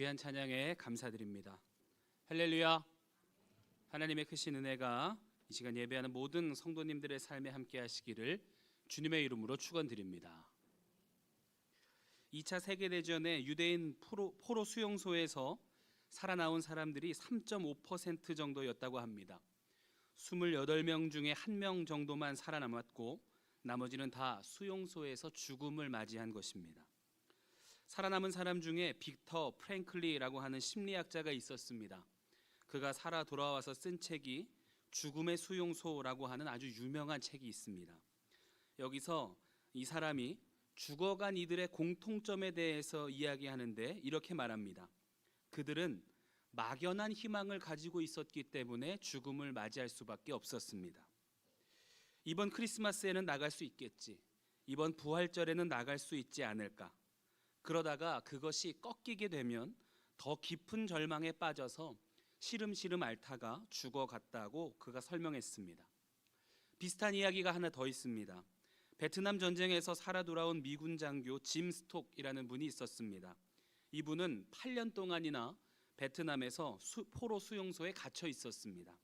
귀한 찬양에 감사드립니다. 할렐루야. 하나님의 크신 은혜가 이 시간 예배하는 모든 성도님들의 삶에 함께 하시기를 주님의 이름으로 축원드립니다. 2차 세계 대전에 유대인 포로, 포로 수용소에서 살아나온 사람들이 3.5% 정도였다고 합니다. 28명 중에 1명 정도만 살아남았고 나머지는 다 수용소에서 죽음을 맞이한 것입니다. 살아남은 사람 중에 빅터 프랭클리라고 하는 심리학자가 있었습니다. 그가 살아 돌아와서 쓴 책이 죽음의 수용소라고 하는 아주 유명한 책이 있습니다. 여기서 이 사람이 죽어간 이들의 공통점에 대해서 이야기하는데 이렇게 말합니다. 그들은 막연한 희망을 가지고 있었기 때문에 죽음을 맞이할 수밖에 없었습니다. 이번 크리스마스에는 나갈 수 있겠지. 이번 부활절에는 나갈 수 있지 않을까. 그러다가 그것이 꺾이게 되면 더 깊은 절망에 빠져서 시름시름 앓다가 죽어갔다고 그가 설명했습니다. 비슷한 이야기가 하나 더 있습니다. 베트남 전쟁에서 살아 돌아온 미군 장교 짐 스톡이라는 분이 있었습니다. 이분은 8년 동안이나 베트남에서 수, 포로 수용소에 갇혀 있었습니다.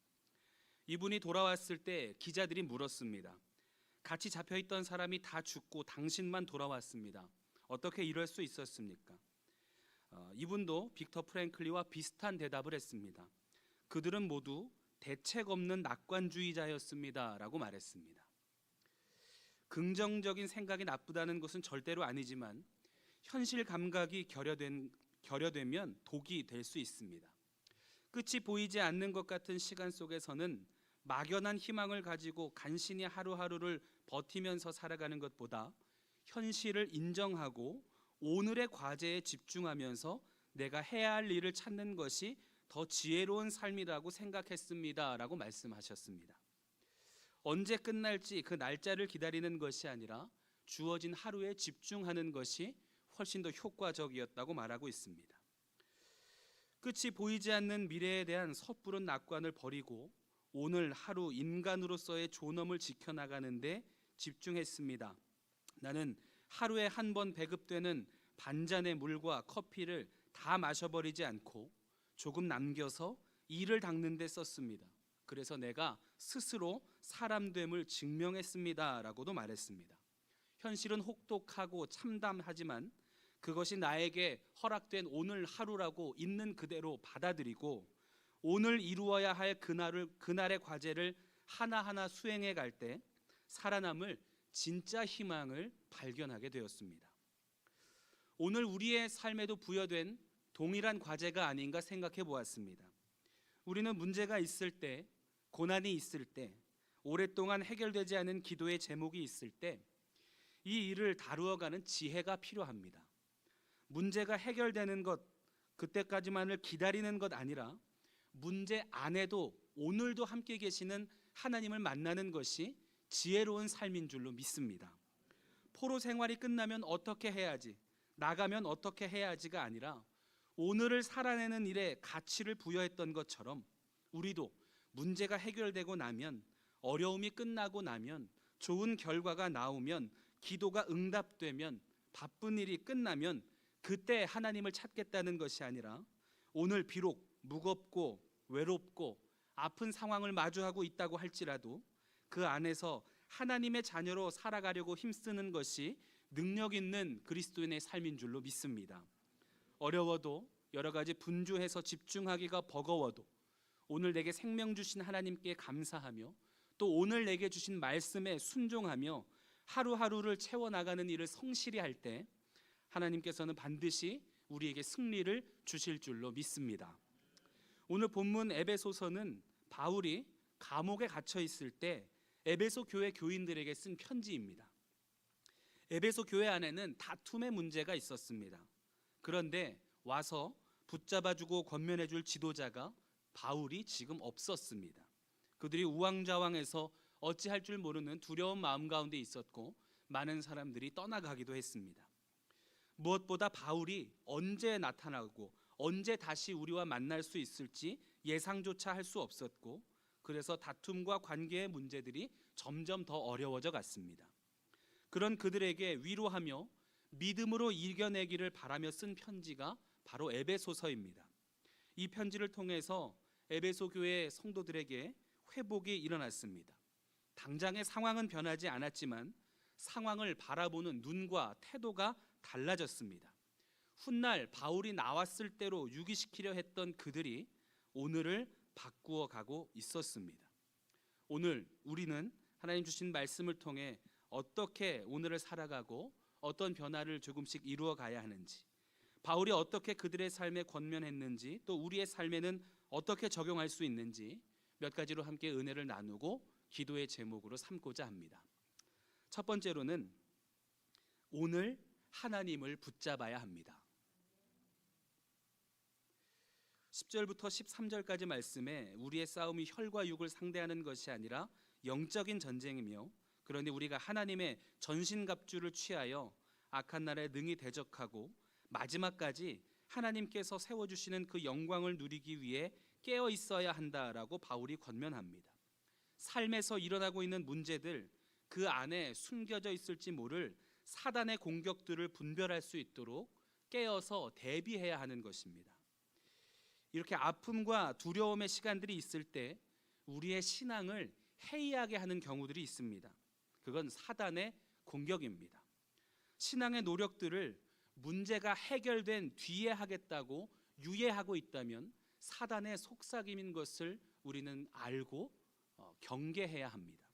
이분이 돌아왔을 때 기자들이 물었습니다. 같이 잡혀 있던 사람이 다 죽고 당신만 돌아왔습니다. 어떻게 이럴 수 있었습니까? 어, 이분도 빅터 프랭클리와 비슷한 대답을 했습니다. 그들은 모두 대책 없는 낙관주의자였습니다라고 말했습니다. 긍정적인 생각이 나쁘다는 것은 절대로 아니지만 현실 감각이 결여된 결여되면 독이 될 수 있습니다. 끝이 보이지 않는 것 같은 시간 속에서는 막연한 희망을 가지고 간신히 하루하루를 버티면서 살아가는 것보다 현실을 인정하고 오늘의 과제에 집중하면서 내가 해야 할 일을 찾는 것이 더 지혜로운 삶이라고 생각했습니다라고 말씀하셨습니다. 언제 끝날지 그 날짜를 기다리는 것이 아니라 주어진 하루에 집중하는 것이 훨씬 더 효과적이었다고 말하고 있습니다. 끝이 보이지 않는 미래에 대한 섣부른 낙관을 버리고 오늘 하루 인간으로서의 존엄을 지켜나가는데 집중했습니다. 나는 하루에 한 번 배급되는 반잔의 물과 커피를 다 마셔버리지 않고 조금 남겨서 이를 닦는 데 썼습니다. 그래서 내가 스스로 사람됨을 증명했습니다라고도 말했습니다. 현실은 혹독하고 참담하지만 그것이 나에게 허락된 오늘 하루라고 있는 그대로 받아들이고 오늘 이루어야 할 그날을 그날의 과제를 하나하나 수행해 갈 때 살아남을 진짜 희망을 발견하게 되었습니다. 오늘 우리의 삶에도 부여된 동일한 과제가 아닌가 생각해 보았습니다. 우리는 문제가 있을 때, 고난이 있을 때, 오랫동안 해결되지 않은 기도의 제목이 있을 때, 이 일을 다루어가는 지혜가 필요합니다. 문제가 해결되는 것, 그때까지만을 기다리는 것 아니라 문제 안에도 오늘도 함께 계시는 하나님을 만나는 것이 지혜로운 삶인 줄로 믿습니다. 포로 생활이 끝나면 어떻게 해야지, 나가면 어떻게 해야지가 아니라 오늘을 살아내는 일에 가치를 부여했던 것처럼 우리도 문제가 해결되고 나면 어려움이 끝나고 나면 좋은 결과가 나오면 기도가 응답되면 바쁜 일이 끝나면 그때 하나님을 찾겠다는 것이 아니라 오늘 비록 무겁고 외롭고 아픈 상황을 마주하고 있다고 할지라도 그 안에서 하나님의 자녀로 살아가려고 힘쓰는 것이 능력 있는 그리스도인의 삶인 줄로 믿습니다. 어려워도 여러 가지 분주해서 집중하기가 버거워도 오늘 내게 생명 주신 하나님께 감사하며 또 오늘 내게 주신 말씀에 순종하며 하루하루를 채워 나가는 일을 성실히 할 때 하나님께서는 반드시 우리에게 승리를 주실 줄로 믿습니다. 오늘 본문 에베소서는 바울이 감옥에 갇혀 있을 때 에베소 교회 교인들에게 쓴 편지입니다. 에베소 교회 안에는 다툼의 문제가 있었습니다. 그런데 와서 붙잡아주고 권면해줄 지도자가 바울이 지금 없었습니다. 그들이 우왕좌왕해서 어찌할 줄 모르는 두려운 마음 가운데 있었고 많은 사람들이 떠나가기도 했습니다. 무엇보다 바울이 언제 나타나고 언제 다시 우리와 만날 수 있을지 예상조차 할 수 없었고 그래서 다툼과 관계의 문제들이 점점 더 어려워져 갔습니다. 그런 그들에게 위로하며 믿음으로 이겨내기를 바라며 쓴 편지가 바로 에베소서입니다. 이 편지를 통해서 에베소 교회 성도들에게 회복이 일어났습니다. 당장의 상황은 변하지 않았지만 상황을 바라보는 눈과 태도가 달라졌습니다. 훗날 바울이 나왔을 때로 유기시키려 했던 그들이 오늘을 바꾸어 가고 있었습니다. 오늘 우리는 하나님 주신 말씀을 통해 어떻게 오늘을 살아가고 어떤 변화를 조금씩 이루어 가야 하는지 바울이 어떻게 그들의 삶에 권면했는지 또 우리의 삶에는 어떻게 적용할 수 있는지 몇 가지로 함께 은혜를 나누고 기도의 제목으로 삼고자 합니다. 첫 번째로는 오늘 하나님을 붙잡아야 합니다. 10절부터 13절까지 말씀에 우리의 싸움이 혈과 육을 상대하는 것이 아니라 영적인 전쟁이며 그러니 우리가 하나님의 전신갑주를 취하여 악한 날에 능히 대적하고 마지막까지 하나님께서 세워 주시는 그 영광을 누리기 위해 깨어 있어야 한다라고 바울이 권면합니다. 삶에서 일어나고 있는 문제들 그 안에 숨겨져 있을지 모를 사단의 공격들을 분별할 수 있도록 깨어서 대비해야 하는 것입니다. 이렇게 아픔과 두려움의 시간들이 있을 때 우리의 신앙을 해이하게 하는 경우들이 있습니다. 그건 사단의 공격입니다. 신앙의 노력들을 문제가 해결된 뒤에 하겠다고 유예하고 있다면 사단의 속삭임인 것을 우리는 알고 어, 경계해야 합니다.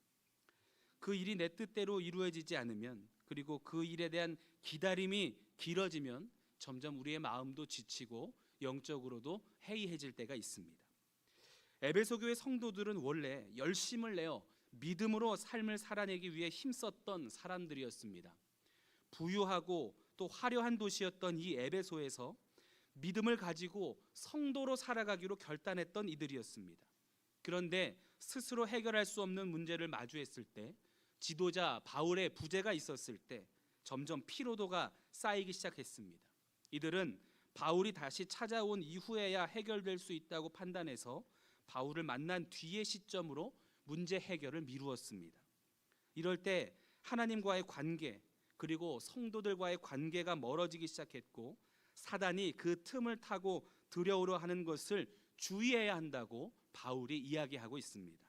그 일이 내 뜻대로 이루어지지 않으면 그리고 그 일에 대한 기다림이 길어지면 점점 우리의 마음도 지치고 영적으로도 해이해질 때가 있습니다. 에베소 교회 성도들은 원래 열심을 내어 믿음으로 삶을 살아내기 위해 힘썼던 사람들이었습니다. 부유하고 또 화려한 도시였던 이 에베소에서 믿음을 가지고 성도로 살아가기로 결단했던 이들이었습니다. 그런데 스스로 해결할 수 없는 문제를 마주했을 때 지도자 바울의 부재가 있었을 때 점점 피로도가 쌓이기 시작했습니다. 이들은 바울이 다시 찾아온 이후에야 해결될 수 있다고 판단해서 바울을 만난 뒤의 시점으로 문제 해결을 미루었습니다. 이럴 때 하나님과의 관계 그리고 성도들과의 관계가 멀어지기 시작했고 사단이 그 틈을 타고 들여오려 하는 것을 주의해야 한다고 바울이 이야기하고 있습니다.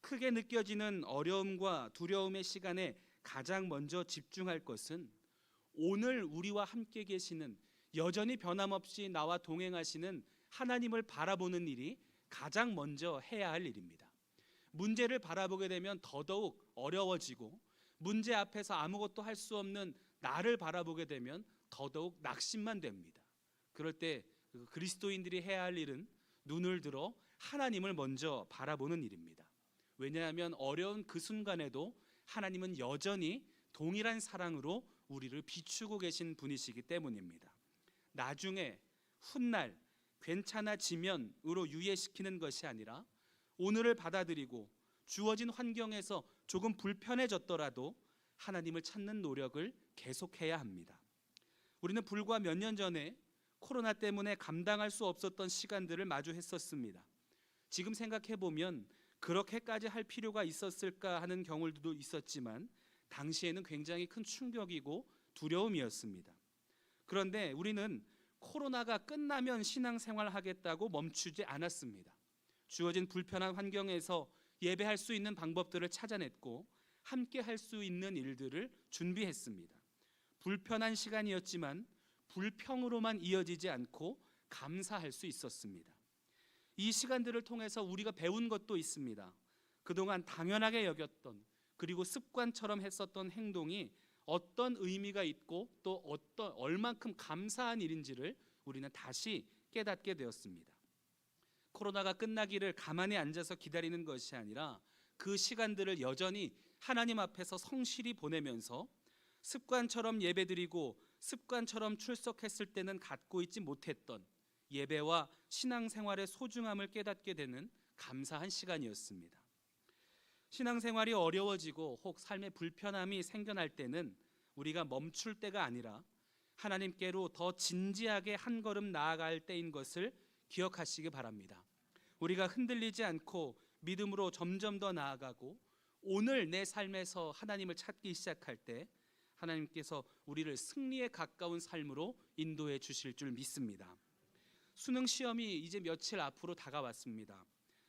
크게 느껴지는 어려움과 두려움의 시간에 가장 먼저 집중할 것은 오늘 우리와 함께 계시는 여전히 변함없이 나와 동행하시는 하나님을 바라보는 일이 가장 먼저 해야 할 일입니다. 문제를 바라보게 되면 더더욱 어려워지고 문제 앞에서 아무것도 할 수 없는 나를 바라보게 되면 더더욱 낙심만 됩니다. 그럴 때 그리스도인들이 해야 할 일은 눈을 들어 하나님을 먼저 바라보는 일입니다. 왜냐하면 어려운 그 순간에도 하나님은 여전히 동일한 사랑으로 우리를 비추고 계신 분이시기 때문입니다. 나중에 훗날 괜찮아지면으로 유예시키는 것이 아니라 오늘을 받아들이고 주어진 환경에서 조금 불편해졌더라도 하나님을 찾는 노력을 계속해야 합니다. 우리는 불과 몇 년 전에 코로나 때문에 감당할 수 없었던 시간들을 마주했었습니다. 지금 생각해 보면 그렇게까지 할 필요가 있었을까 하는 경우들도 있었지만 당시에는 굉장히 큰 충격이고 두려움이었습니다. 그런데 우리는 코로나가 끝나면 신앙생활 하겠다고 멈추지 않았습니다. 주어진 불편한 환경에서 예배할 수 있는 방법들을 찾아냈고 함께 할 수 있는 일들을 준비했습니다. 불편한 시간이었지만 불평으로만 이어지지 않고 감사할 수 있었습니다. 이 시간들을 통해서 우리가 배운 것도 있습니다. 그동안 당연하게 여겼던 그리고 습관처럼 했었던 행동이 어떤 의미가 있고 또 어떤 얼만큼 감사한 일인지를 우리는 다시 깨닫게 되었습니다. 코로나가 끝나기를 가만히 앉아서 기다리는 것이 아니라 그 시간들을 여전히 하나님 앞에서 성실히 보내면서 습관처럼 예배드리고 습관처럼 출석했을 때는 갖고 있지 못했던 예배와 신앙생활의 소중함을 깨닫게 되는 감사한 시간이었습니다. 신앙생활이 어려워지고 혹 삶의 불편함이 생겨날 때는 우리가 멈출 때가 아니라 하나님께로 더 진지하게 한 걸음 나아갈 때인 것을 기억하시기 바랍니다. 우리가 흔들리지 않고 믿음으로 점점 더 나아가고 오늘 내 삶에서 하나님을 찾기 시작할 때 하나님께서 우리를 승리에 가까운 삶으로 인도해 주실 줄 믿습니다. 수능 시험이 이제 며칠 앞으로 다가왔습니다.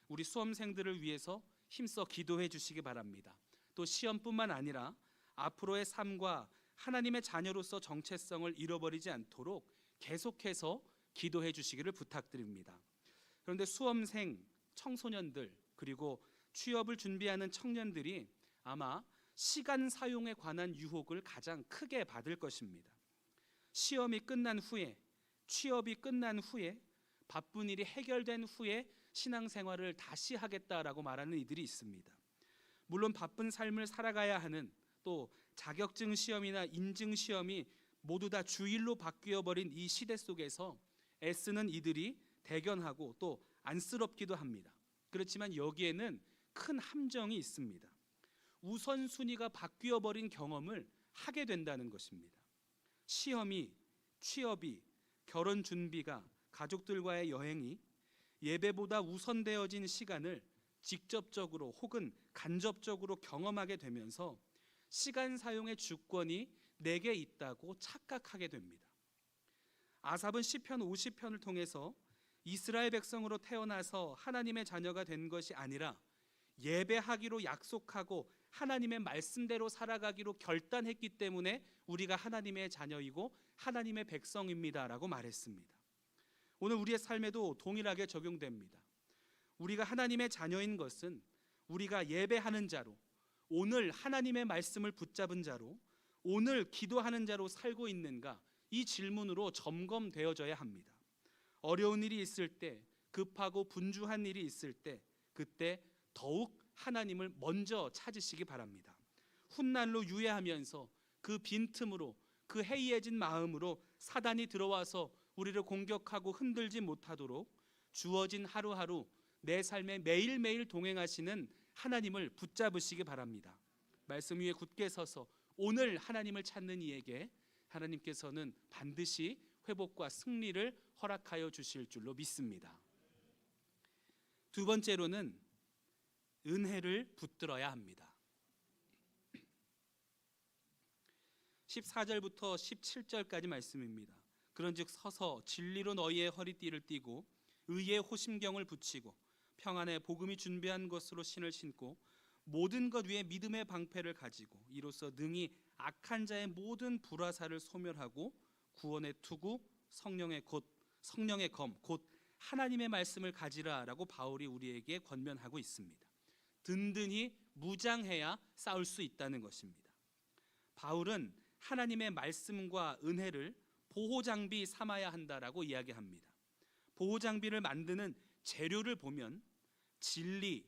우리 수험생들을 위해서 힘써 기도해 주시기 바랍니다. 또 시험뿐만 아니라 앞으로의 삶과 하나님의 자녀로서 정체성을 잃어버리지 않도록 계속해서 기도해 주시기를 부탁드립니다. 그런데 수험생, 청소년들 그리고 취업을 준비하는 청년들이 아마 시간 사용에 관한 유혹을 가장 크게 받을 것입니다. 시험이 끝난 후에 취업이 끝난 후에 바쁜 일이 해결된 후에 신앙생활을 다시 하겠다라고 말하는 이들이 있습니다. 물론 바쁜 삶을 살아가야 하는 또 자격증 시험이나 인증 시험이 모두 다 주일로 바뀌어 버린 이 시대 속에서 애쓰는 이들이 대견하고 또 안쓰럽기도 합니다. 그렇지만 여기에는 큰 함정이 있습니다. 우선순위가 바뀌어 버린 경험을 하게 된다는 것입니다. 시험이, 취업이, 결혼 준비가, 가족들과의 여행이 예배보다 우선되어진 시간을 직접적으로 혹은 간접적으로 경험하게 되면서 시간 사용의 주권이 내게 있다고 착각하게 됩니다. 아삽은 시편 50편을 통해서 이스라엘 백성으로 태어나서 하나님의 자녀가 된 것이 아니라 예배하기로 약속하고 하나님의 말씀대로 살아가기로 결단했기 때문에 우리가 하나님의 자녀이고 하나님의 백성입니다라고 말했습니다. 오늘 우리의 삶에도 동일하게 적용됩니다. 우리가 하나님의 자녀인 것은 우리가 예배하는 자로 오늘 하나님의 말씀을 붙잡은 자로 오늘 기도하는 자로 살고 있는가 이 질문으로 점검되어져야 합니다. 어려운 일이 있을 때 급하고 분주한 일이 있을 때 그때 더욱 하나님을 먼저 찾으시기 바랍니다. 훗날로 유예하면서 그 빈틈으로 그 해이해진 마음으로 사단이 들어와서 우리를 공격하고 흔들지 못하도록 주어진 하루하루 내 삶에 매일매일 동행하시는 하나님을 붙잡으시기 바랍니다. 말씀 위에 굳게 서서 오늘 하나님을 찾는 이에게 하나님께서는 반드시 회복과 승리를 허락하여 주실 줄로 믿습니다. 두 번째로는 은혜를 붙들어야 합니다. 14절부터 17절까지 말씀입니다. 그런즉 서서 진리로 너희의 허리띠를 띠고 의의 호심경을 붙이고 평안의 복음이 준비한 것으로 신을 신고 모든 것 위에 믿음의 방패를 가지고 이로써 능히 악한 자의 모든 불화사를 소멸하고 구원의 투구 성령의 곧 성령의 검 곧 하나님의 말씀을 가지라라고 바울이 우리에게 권면하고 있습니다. 든든히 무장해야 싸울 수 있다는 것입니다. 바울은 하나님의 말씀과 은혜를 보호 장비 삼아야 한다라고 이야기합니다. 보호 장비를 만드는 재료를 보면 진리,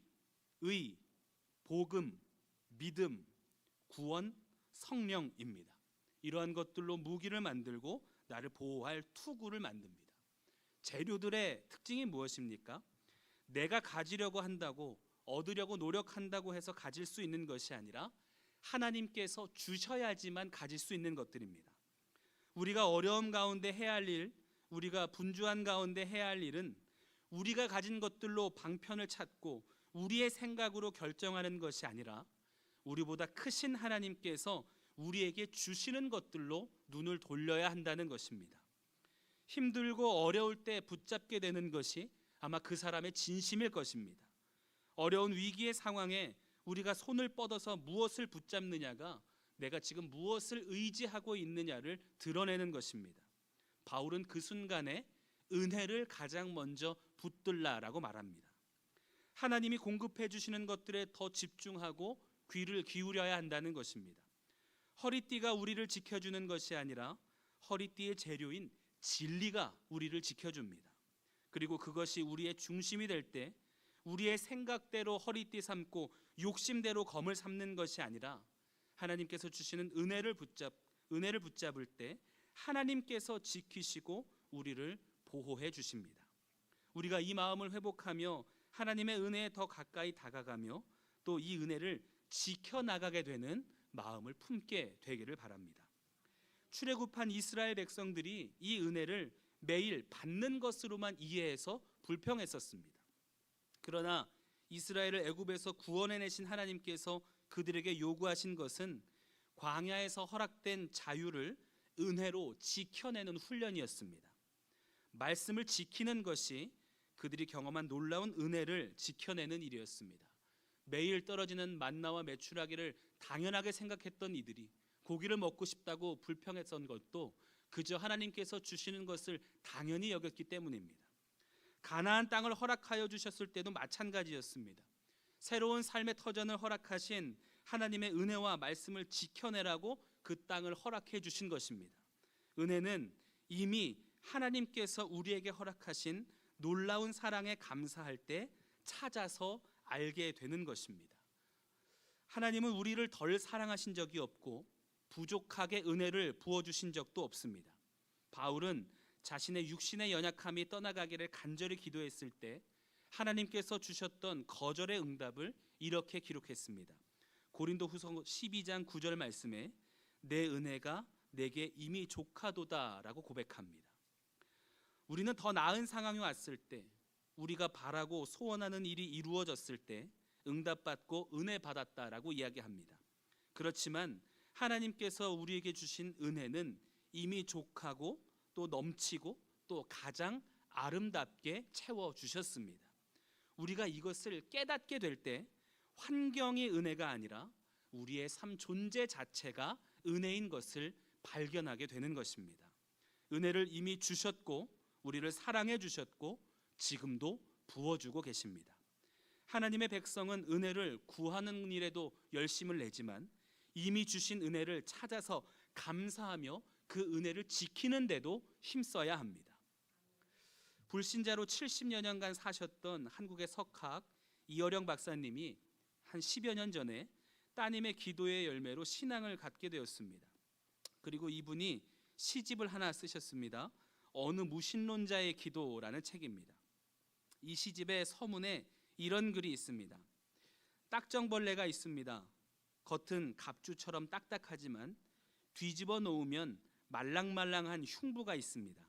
의, 복음, 믿음, 구원, 성령입니다. 이러한 것들로 무기를 만들고 나를 보호할 투구를 만듭니다. 재료들의 특징이 무엇입니까? 내가 가지려고 한다고 얻으려고 노력한다고 해서 가질 수 있는 것이 아니라 하나님께서 주셔야지만 가질 수 있는 것들입니다. 우리가 어려움 가운데 해야 할 일, 우리가 분주한 가운데 해야 할 일은 우리가 가진 것들로 방편을 찾고 우리의 생각으로 결정하는 것이 아니라 우리보다 크신 하나님께서 우리에게 주시는 것들로 눈을 돌려야 한다는 것입니다. 힘들고 어려울 때 붙잡게 되는 것이 아마 그 사람의 진심일 것입니다. 어려운 위기의 상황에 우리가 손을 뻗어서 무엇을 붙잡느냐가 내가 지금 무엇을 의지하고 있느냐를 드러내는 것입니다. 바울은 그 순간에 은혜를 가장 먼저 붙들라라고 말합니다. 하나님이 공급해 주시는 것들에 더 집중하고 귀를 기울여야 한다는 것입니다. 허리띠가 우리를 지켜주는 것이 아니라 허리띠의 재료인 진리가 우리를 지켜줍니다. 그리고 그것이 우리의 중심이 될 때 우리의 생각대로 허리띠 삼고 욕심대로 검을 삼는 것이 아니라 하나님께서 주시는 은혜를 붙잡 은혜를 붙잡을 때 하나님께서 지키시고 우리를 보호해 주십니다. 우리가 이 마음을 회복하며 하나님의 은혜에 더 가까이 다가가며 또 이 은혜를 지켜 나가게 되는 마음을 품게 되기를 바랍니다. 출애굽한 이스라엘 백성들이 이 은혜를 매일 받는 것으로만 이해해서 불평했었습니다. 그러나 이스라엘을 애굽에서 구원해 내신 하나님께서 그들에게 요구하신 것은 광야에서 허락된 자유를 은혜로 지켜내는 훈련이었습니다. 말씀을 지키는 것이 그들이 경험한 놀라운 은혜를 지켜내는 일이었습니다. 매일 떨어지는 만나와 메추라기를 당연하게 생각했던 이들이 고기를 먹고 싶다고 불평했던 것도 그저 하나님께서 주시는 것을 당연히 여겼기 때문입니다. 가나안 땅을 허락하여 주셨을 때도 마찬가지였습니다. 새로운 삶의 터전을 허락하신 하나님의 은혜와 말씀을 지켜내라고 그 땅을 허락해 주신 것입니다. 은혜는 이미 하나님께서 우리에게 허락하신 놀라운 사랑에 감사할 때 찾아서 알게 되는 것입니다. 하나님은 우리를 덜 사랑하신 적이 없고 부족하게 은혜를 부어 주신 적도 없습니다. 바울은 자신의 육신의 연약함이 떠나가기를 간절히 기도했을 때 하나님께서 주셨던 거절의 응답을 이렇게 기록했습니다. 고린도후서 12장 9절 말씀에 내 은혜가 내게 이미 족하도다라고 고백합니다. 우리는 더 나은 상황이 왔을 때 우리가 바라고 소원하는 일이 이루어졌을 때 응답받고 은혜 받았다라고 이야기합니다. 그렇지만 하나님께서 우리에게 주신 은혜는 이미 족하고 또 넘치고 또 가장 아름답게 채워 주셨습니다. 우리가 이것을 깨닫게 될 때 환경이 은혜가 아니라 우리의 삶 존재 자체가 은혜인 것을 발견하게 되는 것입니다. 은혜를 이미 주셨고 우리를 사랑해 주셨고 지금도 부어주고 계십니다. 하나님의 백성은 은혜를 구하는 일에도 열심을 내지만 이미 주신 은혜를 찾아서 감사하며 그 은혜를 지키는 데도 힘써야 합니다. 불신자로 70여 년간 사셨던 한국의 석학 이어령 박사님이 한 10여 년 전에 따님의 기도의 열매로 신앙을 갖게 되었습니다. 그리고 이분이 시집을 하나 쓰셨습니다. 어느 무신론자의 기도라는 책입니다. 이 시집의 서문에 이런 글이 있습니다. 딱정벌레가 있습니다. 겉은 갑주처럼 딱딱하지만 뒤집어 놓으면 말랑말랑한 흉부가 있습니다.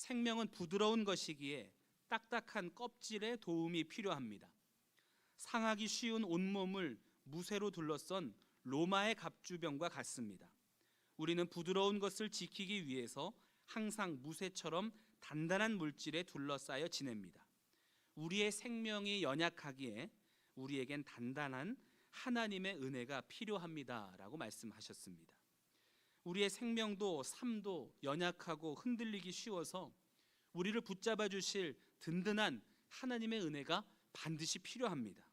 생명은 부드러운 것이기에 딱딱한 껍질에 도움이 필요합니다. 상하기 쉬운 온몸을 무쇠로 둘러싼 로마의 갑주병과 같습니다. 우리는 부드러운 것을 지키기 위해서 항상 무쇠처럼 단단한 물질에 둘러싸여 지냅니다. 우리의 생명이 연약하기에 우리에겐 단단한 하나님의 은혜가 필요합니다라고 말씀하셨습니다. 우리의 생명도 삶도 연약하고 흔들리기 쉬워서 우리를 붙잡아 주실 든든한 하나님의 은혜가 반드시 필요합니다.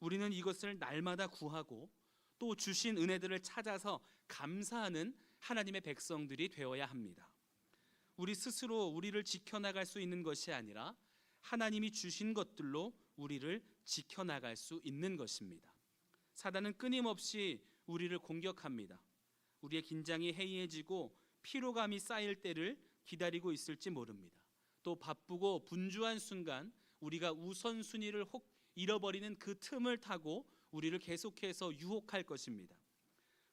우리는 이것을 날마다 구하고 또 주신 은혜들을 찾아서 감사하는 하나님의 백성들이 되어야 합니다. 우리 스스로 우리를 지켜나갈 수 있는 것이 아니라 하나님이 주신 것들로 우리를 지켜나갈 수 있는 것입니다. 사단은 끊임없이 우리를 공격합니다. 우리의 긴장이 해이해지고 피로감이 쌓일 때를 기다리고 있을지 모릅니다. 또 바쁘고 분주한 순간 우리가 우선순위를 혹 잃어버리는 그 틈을 타고 우리를 계속해서 유혹할 것입니다.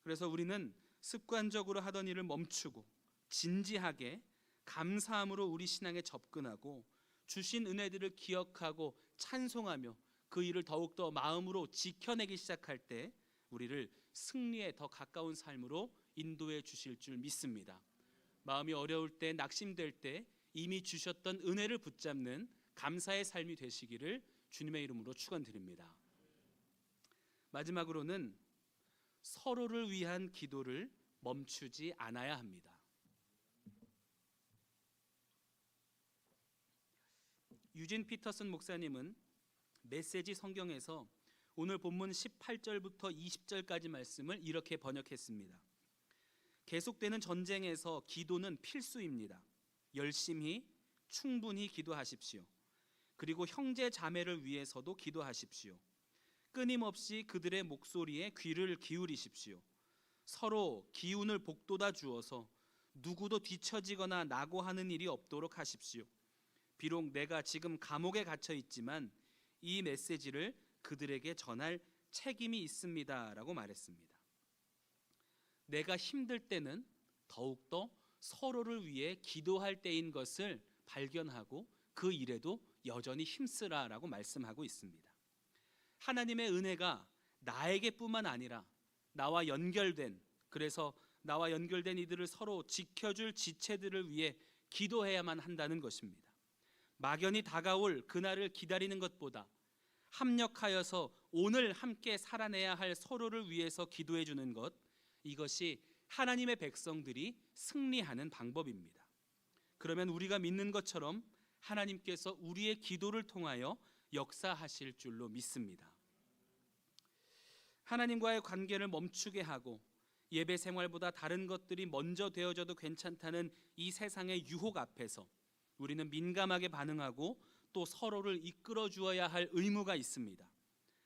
그래서 우리는 습관적으로 하던 일을 멈추고 진지하게 감사함으로 우리 신앙에 접근하고 주신 은혜들을 기억하고 찬송하며 그 일을 더욱더 마음으로 지켜내기 시작할 때 우리를 승리에 더 가까운 삶으로 인도해 주실 줄 믿습니다. 마음이 어려울 때 낙심될 때 이미 주셨던 은혜를 붙잡는 감사의 삶이 되시기를 주님의 이름으로 축원드립니다. 마지막으로는 서로를 위한 기도를 멈추지 않아야 합니다. 유진 피터슨 목사님은 메시지 성경에서 오늘 본문 18절부터 20절까지 말씀을 이렇게 번역했습니다. 계속되는 전쟁에서 기도는 필수입니다. 열심히 충분히 기도하십시오. 그리고 형제 자매를 위해서도 기도하십시오. 끊임없이 그들의 목소리에 귀를 기울이십시오. 서로 기운을 복돋아 주어서 누구도 뒤처지거나 낙오하는 일이 없도록 하십시오. 비록 내가 지금 감옥에 갇혀 있지만 이 메시지를 그들에게 전할 책임이 있습니다라고 말했습니다. 내가 힘들 때는 더욱더 서로를 위해 기도할 때인 것을 발견하고 그 일에도 여전히 힘쓰라라고 말씀하고 있습니다. 하나님의 은혜가 나에게뿐만 아니라 나와 연결된 그래서 나와 연결된 이들을 서로 지켜줄 지체들을 위해 기도해야만 한다는 것입니다. 막연히 다가올 그날을 기다리는 것보다 합력하여서 오늘 함께 살아내야 할 서로를 위해서 기도해 주는 것 이것이 하나님의 백성들이 승리하는 방법입니다. 그러면 우리가 믿는 것처럼 하나님께서 우리의 기도를 통하여 역사하실 줄로 믿습니다. 하나님과의 관계를 멈추게 하고 예배 생활보다 다른 것들이 먼저 되어져도 괜찮다는 이 세상의 유혹 앞에서 우리는 민감하게 반응하고 또 서로를 이끌어 주어야 할 의무가 있습니다.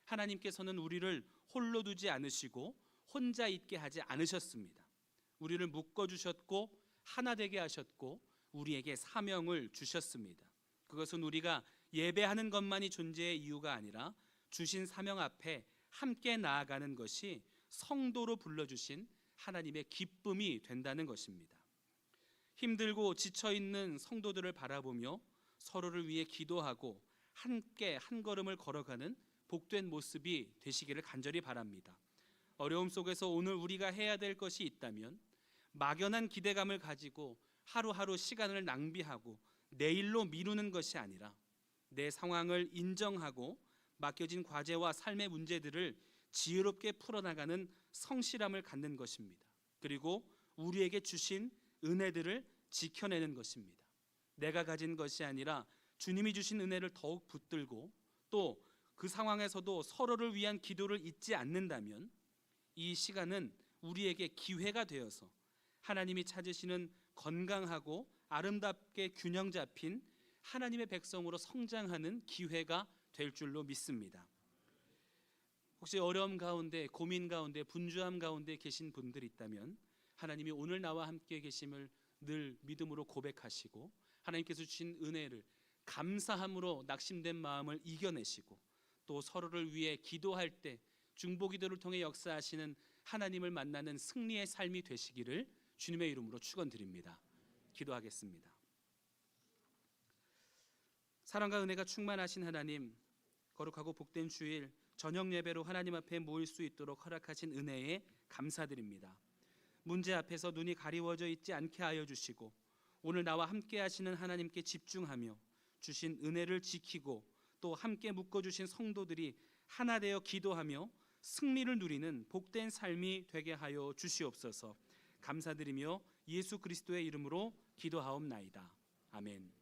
하나님께서는 우리를 홀로 두지 않으시고 혼자 있게 하지 않으셨습니다. 우리를 묶어 주셨고 하나 되게 하셨고 우리에게 사명을 주셨습니다. 그것은 우리가 예배하는 것만이 존재의 이유가 아니라 주신 사명 앞에 함께 나아가는 것이 성도로 불러주신 하나님의 기쁨이 된다는 것입니다. 힘들고 지쳐 있는 성도들을 바라보며 서로를 위해 기도하고 함께 한 걸음을 걸어가는 복된 모습이 되시기를 간절히 바랍니다. 어려움 속에서 오늘 우리가 해야 될 것이 있다면 막연한 기대감을 가지고 하루하루 시간을 낭비하고 내일로 미루는 것이 아니라 내 상황을 인정하고 맡겨진 과제와 삶의 문제들을 지혜롭게 풀어나가는 성실함을 갖는 것입니다. 그리고 우리에게 주신 은혜들을 지켜내는 것입니다. 내가 가진 것이 아니라 주님이 주신 은혜를 더욱 붙들고 또 그 상황에서도 서로를 위한 기도를 잊지 않는다면 이 시간은 우리에게 기회가 되어서 하나님이 찾으시는 건강하고 아름답게 균형 잡힌 하나님의 백성으로 성장하는 기회가 될 줄로 믿습니다. 혹시 어려움 가운데 고민 가운데 분주함 가운데 계신 분들 있다면 하나님이 오늘 나와 함께 계심을 늘 믿음으로 고백하시고 하나님께서 주신 은혜를 감사함으로 낙심된 마음을 이겨내시고 또 서로를 위해 기도할 때 중보 기도를 통해 역사하시는 하나님을 만나는 승리의 삶이 되시기를 주님의 이름으로 축원드립니다. 기도하겠습니다. 사랑과 은혜가 충만하신 하나님, 거룩하고 복된 주일 저녁 예배로 하나님 앞에 모일 수 있도록 허락하신 은혜에 감사드립니다. 문제 앞에서 눈이 가리워져 있지 않게 하여 주시고 오늘 나와 함께 하시는 하나님께 집중하며 주신 은혜를 지키고 또 함께 묶어 주신 성도들이 하나 되어 기도하며 승리를 누리는 복된 삶이 되게 하여 주시옵소서. 감사드리며 예수 그리스도의 이름으로 기도하옵나이다. 아멘.